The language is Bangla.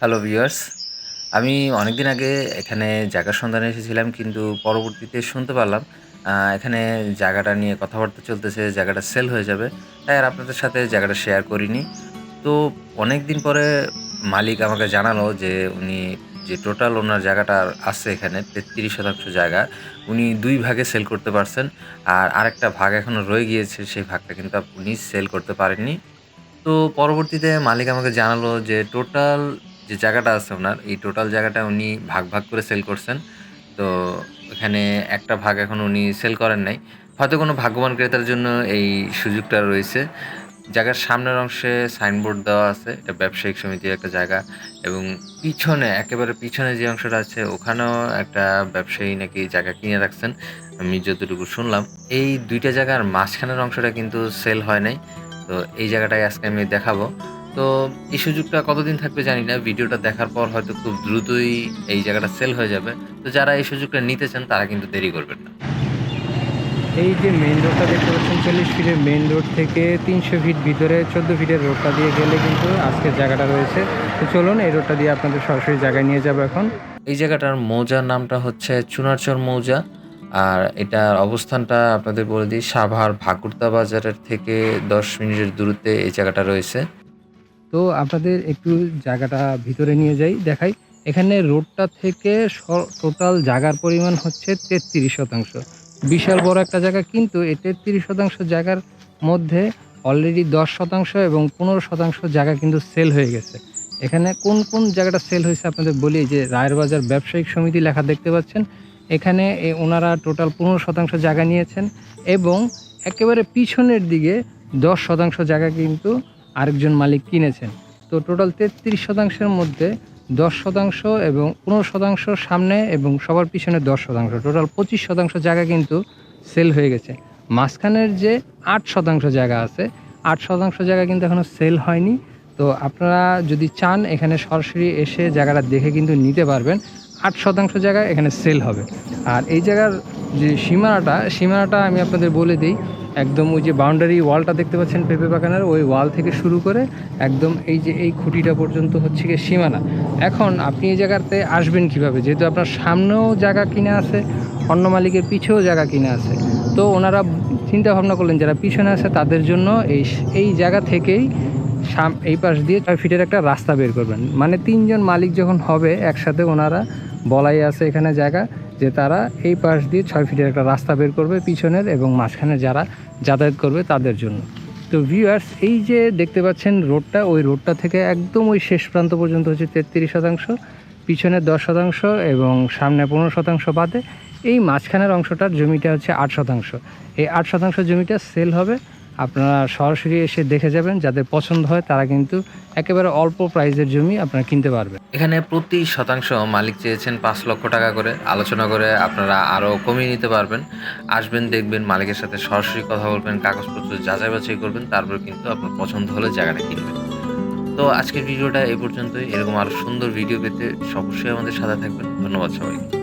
হ্যালো ভিউয়ার্স আমি অনেকদিন আগে এখানে জায়গার সন্ধানে এসেছিলাম, কিন্তু পরবর্তীতে শুনতে পারলাম এখানে জায়গাটা নিয়ে কথাবার্তা চলতেছে, জায়গাটা সেল হয়ে যাবে। তাই আর আপনাদের সাথে জায়গাটা শেয়ার করিনি। তো অনেক দিন পরে মালিক আমাকে জানালো যে উনি যে টোটাল ওনার জায়গাটা আছে এখানে, তেত্রিশ শতাংশ জায়গা, উনি দুই ভাগে সেল করতে পারছেন। আর আরেকটা ভাগ এখনও রয়ে গিয়েছে, সেই ভাগটা কিন্তু উনি সেল করতে পারেননি। তো পরবর্তীতে মালিক আমাকে জানালো যে টোটাল যে জায়গাটা আছে ওনার, এই টোটাল জায়গাটা উনি ভাগ ভাগ করে সেল করছেন। তো এখানে একটা ভাগ এখন উনি সেল করেন নাই। হয়তো কোনো ভাগ্যবান ক্রেতার জন্য এই সুযোগটা রয়েছে। জায়গার সামনের অংশে সাইনবোর্ড দেওয়া আছে, এটা ব্যবসায়িক সমিতির একটা জায়গা এবং পিছনে, একেবারে পিছনে যে অংশটা আছে, ওখানেও একটা ব্যবসায়ী নাকি জায়গা কিনে রাখছেন। আমি যতটুকু শুনলাম, এই দুইটা জায়গার মাঝখানের অংশটা কিন্তু সেল হয় নাই। তো এই জায়গাটাই আজকে আমি দেখাবো। তো এই সুযোগটা কতদিন থাকবে জানি না ভিডিওটা দেখার পর হয়তো খুব দ্রুতই এই জায়গাটা সেল হয়ে যাবে। তো যারা এই সুযোগটা নিতে চান তারা কিন্তু দেরি করবেন না। এই যে মেইন রোডটা দেখতে পাচ্ছেন চল্লিশ ফিটের মেইন রোড থেকে তিনশো ফিট ভিতরে চোদ্দ ফিটের রোডটা দিয়ে গেলে কিন্তু আজকের জায়গাটা রয়েছে। তো চলুন এই রোডটা দিয়ে আপনাদের সরাসরি জায়গায় নিয়ে যাব এখন। এই জায়গাটার মৌজার নামটা হচ্ছে চুনারচর মৌজা। আর এটার অবস্থানটা আপনাদের বলে দিই সাভার ভাকুরতা বাজারের থেকে দশ মিনিটের দূরত্বে এই জায়গাটা রয়েছে। তো আপনাদের একটু জায়গাটা ভিতরে নিয়ে যাই, দেখাই। এখানে রোডটা থেকে টোটাল জায়গার পরিমাণ হচ্ছে তেত্রিশ শতাংশ। বিশাল বড় একটা জায়গা, কিন্তু এই তেত্রিশ শতাংশ জায়গার মধ্যে অলরেডি দশ শতাংশ এবং পনেরো শতাংশ জায়গা কিন্তু সেল হয়ে গেছে। এখানে কোন কোন জায়গাটা সেল হয়েছে আপনাদের বলি যে রায়ের বাজার ব্যবসায়িক সমিতি লেখা দেখতে পাচ্ছেন। এখানে ওনারা টোটাল পনেরো শতাংশ জায়গা নিয়েছেন এবং একেবারে পিছনের দিকে দশ শতাংশ জায়গা কিন্তু আরেকজন মালিক কিনেছেন। তো টোটাল তেত্রিশ শতাংশের মধ্যে দশ শতাংশ এবং পনেরো শতাংশ সামনে এবং সবার পিছনে দশ শতাংশ। টোটাল পঁচিশ শতাংশ জায়গা কিন্তু সেল হয়ে গেছে। মাঝখানের যে আট শতাংশ জায়গা আছে, আট শতাংশ জায়গা কিন্তু এখনও সেল হয়নি। তো আপনারা যদি চান, এখানে সরাসরি এসে জায়গাটা দেখে কিন্তু নিতে পারবেন। আট শতাংশ জায়গা এখানে সেল হবে। আর এই জায়গার যে সীমানাটা সীমানাটা আমি আপনাদের বলে দিই একদম ওই যে বাউন্ডারি ওয়ালটা দেখতে পাচ্ছেন পেঁপে বাগানের, ওই ওয়াল থেকে শুরু করে একদম এই যে এই খুঁটিটা পর্যন্ত হচ্ছে গিয়ে সীমানা। এখন আপনি এই জায়গাতে আসবেন কীভাবে? যেহেতু আপনার সামনেও জায়গা কিনে আছে, অন্য মালিকের পিছেও জায়গা কিনে আছে। তো ওনারা চিন্তা ভাবনা করলেন, যারা পিছনে আছে তাদের জন্য এই এই জায়গা থেকেই সাম, এই পাশ দিয়ে ছয় ফিটের একটা রাস্তা বের করবেন। মানে তিনজন মালিক যখন হবে একসাথে ওনারা, বলাই আছে এখানে জায়গা যে তারা এই পাশ দিয়ে ছয় ফিটের একটা রাস্তা বের করবে পিছনের এবং মাঝখানে যারা যাতায়াত করবে তাদের জন্য। তো ভিউয়ার্স এই যে দেখতে পাচ্ছেন রোডটা, ওই রোডটা থেকে একদম ওই শেষ প্রান্ত পর্যন্ত হচ্ছে তেত্রিশ শতাংশ, পিছনে দশ শতাংশ এবং সামনে পনেরো শতাংশ বাদে এই মাঝখানের অংশটার জমিটা হচ্ছে আট শতাংশ। এই আট শতাংশ জমিটা সেল হবে আপনারা সরাসরি এসে দেখে যাবেন, যাদের পছন্দ হয় তারা কিন্তু একেবারে অল্প প্রাইসের জমি আপনারা কিনতে পারবেন। এখানে প্রতি শতাংশ মালিক চেয়েছেন পাঁচ লক্ষ টাকা করে। আলোচনা করে আপনারা আরও কমিয়ে নিতে পারবেন। আসবেন, দেখবেন, মালিকের সাথে সরাসরি কথা বলবেন, কাগজপত্র যাচাই বাছাই করবেন, তারপর কিন্তু আপনার পছন্দ হলে জায়গাটা কিনবেন। তো আজকের ভিডিওটা এই পর্যন্তই। এরকম আরও সুন্দর ভিডিও পেতে অবশ্যই আমাদের সাথে থাকবেন। ধন্যবাদ সবাইকে।